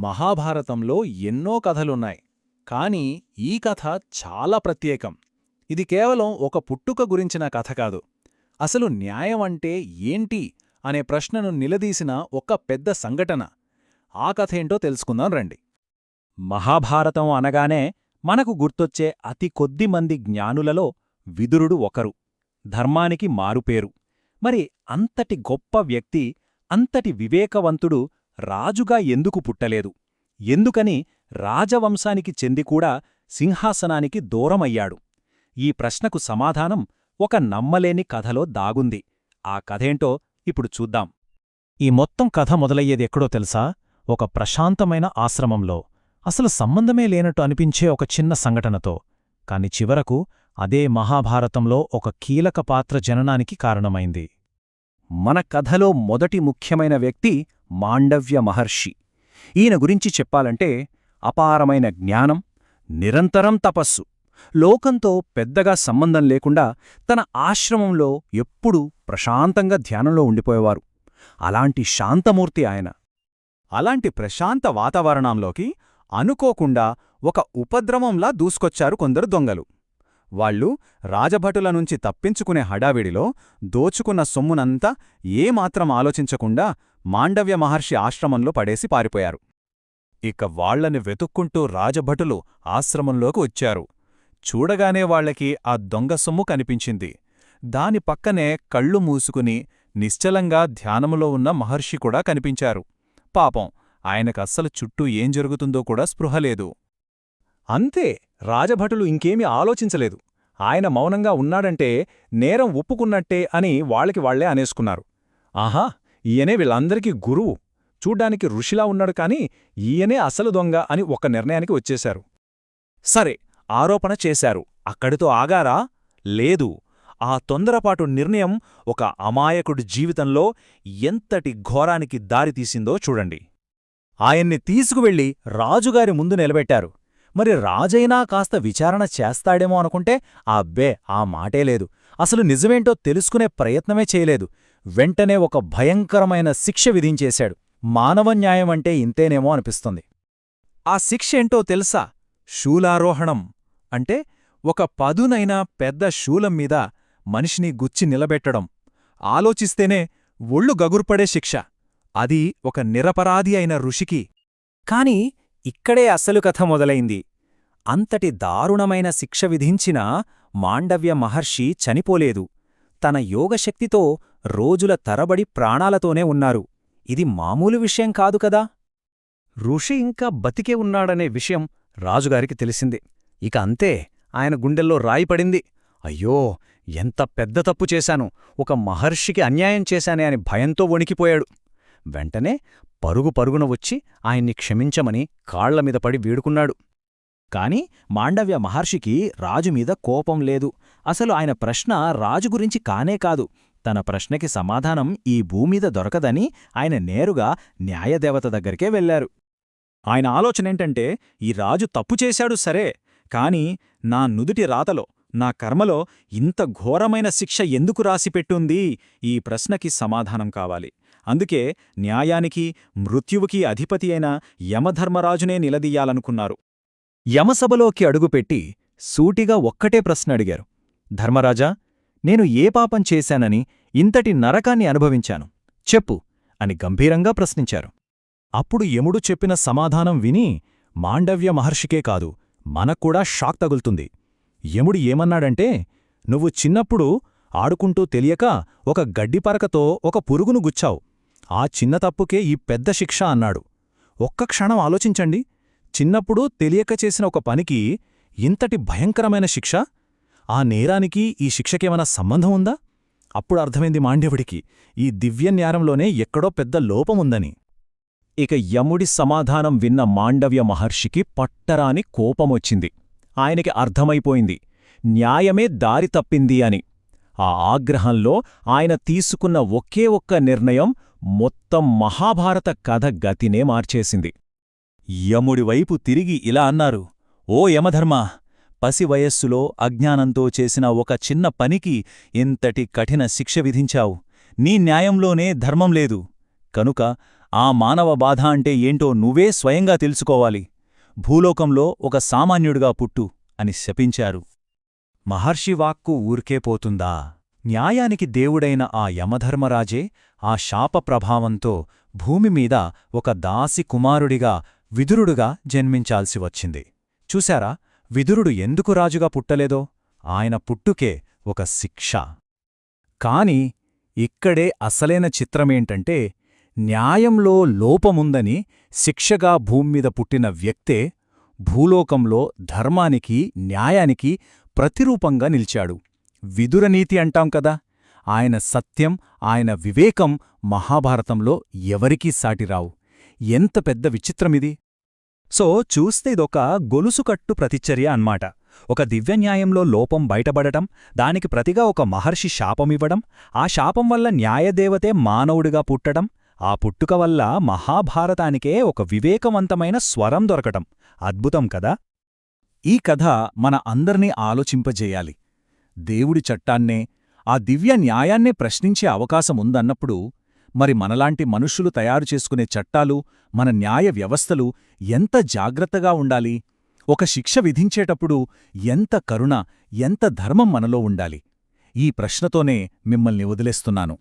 మహాభారతంలో ఎన్నో కథలున్నాయి. కాని ఈ కథ చాలా ప్రత్యేకం. ఇది కేవలం ఒక పుట్టుక గురించిన కథ కాదు. అసలు న్యాయం అంటే ఏంటి అనే ప్రశ్నను నిలదీసిన ఒక పెద్ద సంఘటన. ఆ కథేంటో తెలుసుకుందాం రండి. మహాభారతం అనగానే మనకు గుర్తొచ్చే అతి కొద్ది మంది జ్ఞానులలో విదురుడు ఒకరు. ధర్మానికి మారుపేరు మరి అంతటి గొప్ప వ్యక్తి అంతటి వివేకవంతుడు రాజుగా ఎందుకు పుట్టలేదు? ఎందుకని రాజవంశానికి చెందికూడా సింహాసనానికి దూరమయ్యాడు? ఈ ప్రశ్నకు సమాధానం ఒక నమ్మలేని కథలో దాగుంది. ఆ కథేంటో ఇప్పుడు చూద్దాం. ఈ మొత్తం కథ మొదలయ్యేది ఎక్కడో తెలుసా? ఒక ప్రశాంతమైన ఆశ్రమంలో. అసలు సంబంధమే లేనట్టు అనిపించే ఒక చిన్న సంఘటనతో. కాని చివరకు అదే మహాభారతంలో ఒక కీలక పాత్ర జననానికి కారణమైంది. మన కథలో మొదటి ముఖ్యమైన వ్యక్తి మాండవ్య మహర్షి. ఈయన గురించి చెప్పాలంటే అపారమైన జ్ఞానం నిరంతరం తపస్సు లోకంతో పెద్దగా సంబంధం లేకుండా తన ఆశ్రమంలో ఎప్పుడూ ప్రశాంతంగా ధ్యానంలో ఉండిపోయేవారు. అలాంటి శాంతమూర్తి ఆయన. అలాంటి ప్రశాంత వాతావరణంలోకి అనుకోకుండా ఒక ఉపద్రవంలా దూసుకొచ్చారు కొందరు దొంగలు. వాళ్ళు రాజభటుల నుంచి తప్పించుకునే హడావిడిలో దోచుకున్న సొమ్మునంతా ఏమాత్రం ఆలోచించకుండా మాండవ్య మహర్షి ఆశ్రమంలో పడేసి పారిపోయారు. ఇక వాళ్ళని వెతుక్కుంటూ రాజభటులు ఆశ్రమంలోకి వచ్చారు. చూడగానే వాళ్ళకి ఆ దొంగ సొమ్ము కనిపించింది. దాని పక్కనే కళ్ళు మూసుకుని నిశ్చలంగా ధ్యానములో ఉన్న మహర్షి కూడా కనిపించారు. పాపం ఆయనకస్సలు చుట్టూ ఏం జరుగుతుందో కూడా స్పృహలేదు అంతే రాజభటులు ఇంకేమీ ఆలోచించలేదు. ఆయన మౌనంగా ఉన్నాడంటే నేరం ఒప్పుకున్నట్టే అని వాళ్ళకి వాళ్ళే అనేసుకున్నారు. ఆహా ఈయనే వీళ్ళందరికీ గురువు. చూడ్డానికి ఋషిలా ఉన్నాడు కాని ఈయనే అసలు దొంగ అని ఒక నిర్ణయానికి వచ్చేశారు. సరే ఆరోపణ చేశారు. అక్కడితో ఆగారా? లేదు. ఆ తొందరపాటు నిర్ణయం ఒక అమాయకుడి జీవితంలో ఎంతటి ఘోరానికి దారితీసిందో చూడండి. ఆయన్ని తీసుకువెళ్ళి రాజుగారి ముందు నిలబెట్టారు. మరి రాజైనా కాస్త విచారణ చేస్తాడేమో అనుకుంటే అబ్బే ఆ మాటే లేదు. అసలు నిజమేంటో తెలుసుకునే ప్రయత్నమే చేయలేదు. వెంటనే ఒక భయంకరమైన శిక్ష విధించేశాడు. మానవ న్యాయం అంటే ఇంతేనేమో అనిపిస్తుంది. ఆ శిక్ష ఏంటో తెలుసా? శూలారోహణం. అంటే ఒక పదునైన పెద్ద శూలం మీద మనిషిని గుచ్చి నిలబెట్టడం. ఆలోచిస్తేనే ఒళ్ళు గగుర్పడే శిక్ష. అది ఒక నిరపరాధి అయిన ఋషికి. కాని ఇక్కడే అసలు కథ మొదలైంది. అంతటి దారుణమైన శిక్ష విధించిన మాండవ్య మహర్షి చనిపోలేదు. తన యోగశక్తితో రోజుల తరబడి ప్రాణాలతోనే ఉన్నారు. ఇది మామూలు విషయం కాదు కదా? ఋషి ఇంకా బతికే ఉన్నాడనే విషయం రాజుగారికి తెలిసింది. ఇక అంతే ఆయన గుండెల్లో రాయిపడింది అయ్యో ఎంత పెద్ద తప్పు చేశాను. ఒక మహర్షికి అన్యాయం చేశానే అని భయంతో వణికిపోయాడు. వెంటనే పరుగు పరుగున వచ్చి ఆయన్ని క్షమించమని కాళ్ళమీద పడి వీడుకున్నాడు. కాని మాండవ్య మహర్షికి రాజుమీద కోపం లేదు. అసలు ఆయన ప్రశ్న రాజు గురించి కానే కాదు. తన ప్రశ్నకి సమాధానం ఈ భూమీద దొరకదని ఆయన నేరుగా న్యాయదేవత దగ్గరికే వెళ్ళారు ఆయన ఆలోచనేంటంటే ఈ రాజు తప్పు చేశాడు సరే కాని నా నుదుటి రాతలో నా కర్మలో ఇంత ఘోరమైన శిక్ష ఎందుకు రాసిపెట్టుంది? ఈ ప్రశ్నకి సమాధానం కావాలి. అందుకే న్యాయానికి మృత్యువుకి అధిపతి అయిన యమధర్మరాజునే నిలదీయాలనుకున్నారు. యమసభలోకి అడుగుపెట్టి సూటిగా ఒక్కటే ప్రశ్న అడిగారు. ధర్మరాజా నేను ఏ పాపం చేశానని ఇంతటి నరకాన్ని అనుభవించాను. చెప్పు అని గంభీరంగా ప్రశ్నించారు. అప్పుడు యముడు చెప్పిన సమాధానం విని మాండవ్య మహర్షికే కాదు మనక్కూడా షాక్ తగులుతుంది. యముడు ఏమన్నాడంటే నువ్వు చిన్నప్పుడు ఆడుకుంటూ తెలియక ఒక గడ్డిపరకతో ఒక పురుగును గుచ్చావు. ఆ చిన్న తప్పుకే ఈ పెద్ద శిక్ష అన్నాడు. ఒక్క క్షణం ఆలోచించండి. చిన్నప్పుడు తెలియక చేసిన ఒక పనికి ఇంతటి భయంకరమైన శిక్ష? ఆ నేరానికి ఈ శిక్షకేమైనా సంబంధం ఉందా? అప్పుడు అర్థమైంది మాండ్యవుడికి ఈ దివ్యన్యారంలోనే ఎక్కడో పెద్ద లోపముందని. ఇక యముడి సమాధానం విన్న మాండవ్య మహర్షికి పట్టరాని కోపమొచ్చింది. ఆయనకి అర్థమైపోయింది న్యాయమే దారి తప్పింది అని. ఆ ఆగ్రహంలో ఆయన తీసుకున్న ఒకే ఒక్క నిర్ణయం మొత్తం మహాభారత కథ గతినే మార్చేసింది. యముడివైపు తిరిగి ఇలా అన్నారు ఓ యమధర్మా! పసి వయస్సులో అజ్ఞానంతో చేసిన ఒక చిన్న పనికి ఇంతటి కఠిన శిక్ష విధించావు. నీ న్యాయంలోనే ధర్మం లేదు. కనుక ఆ మానవ బాధ అంటే ఏంటో నువ్వే స్వయంగా తెలుసుకోవాలి. భూలోకంలో ఒక సామాన్యుడిగా పుట్టు అని శపించారు. మహర్షి వాక్కు ఊరికే పోతుందా? న్యాయానికి దేవుడైన ఆ యమధర్మరాజే ఆ శాప ప్రభావంతో భూమిమీద ఒక దాసి కుమారుడిగా విదురుడుగా జన్మించాల్సి వచ్చింది. చూశారా? విదురుడు ఎందుకు రాజుగా పుట్టలేదో ఆయన పుట్టుకే ఒక శిక్ష. కాని ఇక్కడే అసలైన చిత్రమేంటంటే న్యాయంలో లోపముందని శిక్షగా భూమ్మీద పుట్టిన వ్యక్తే భూలోకంలో ధర్మానికి న్యాయానికి ప్రతిరూపంగా నిలిచాడు. విదురనీతి అంటాం కదా ఆయన సత్యం ఆయన వివేకం మహాభారతంలో ఎవరికీ సాటిరావు. ఎంత పెద్ద విచిత్రమిది! సో చూస్తే ఇదొక గొలుసుకట్టు ప్రతిచర్య అన్మాట. ఒక దివ్యన్యాయంలో లోపం బయటపడటం దానికి ప్రతిగా ఒక మహర్షి శాపమివ్వడం ఆ శాపం వల్ల న్యాయదేవతే మానవుడిగా పుట్టడం ఆ పుట్టుక వల్ల మహాభారతానికే ఒక వివేకవంతమైన స్వరం దొరకటం. అద్భుతం కదా? ఈ కథ మన అందర్నీ ఆలోచింపజేయాలి. దేవుడి చట్టాన్నే ఆ దివ్య న్యాయాన్నే ప్రశ్నించే అవకాశముందన్నప్పుడు మరి మనలాంటి మనుష్యులు తయారు చేసుకునే చట్టాలు మన న్యాయ వ్యవస్థలు ఎంత జాగ్రత్తగా ఉండాలి? ఒక శిక్ష విధించేటప్పుడు ఎంత కరుణ ఎంత ధర్మం మనలో ఉండాలి? ఈ ప్రశ్నతోనే మిమ్మల్ని వదిలేస్తున్నాను.